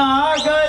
na água.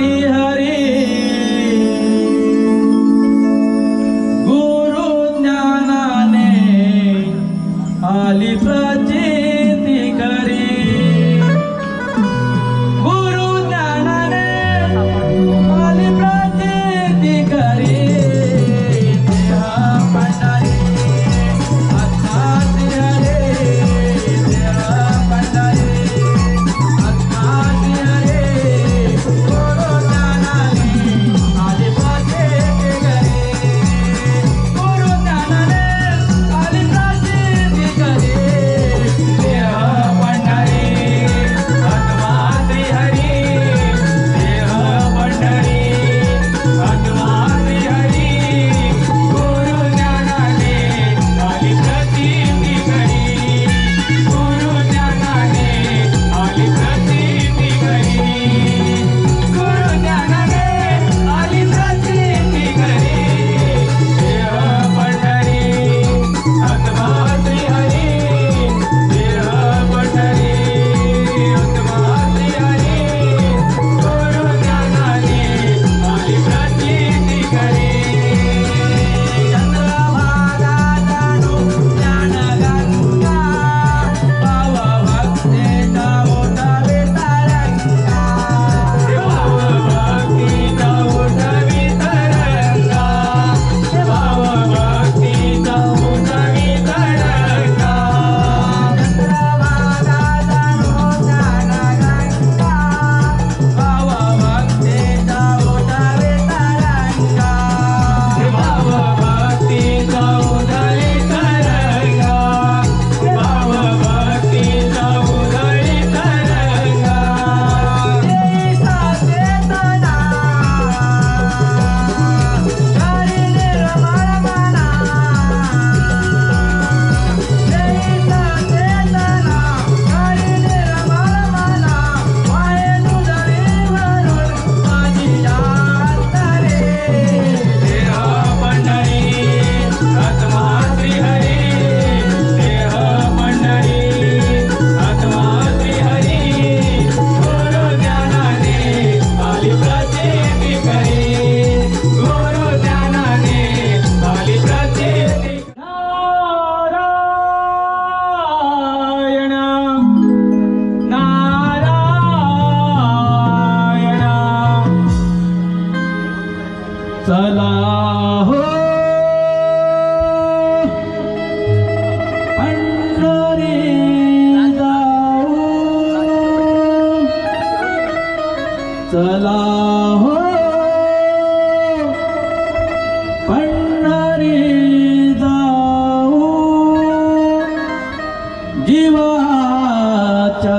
see her. हो। चला हो। पंढरी जाऊ जीवाचा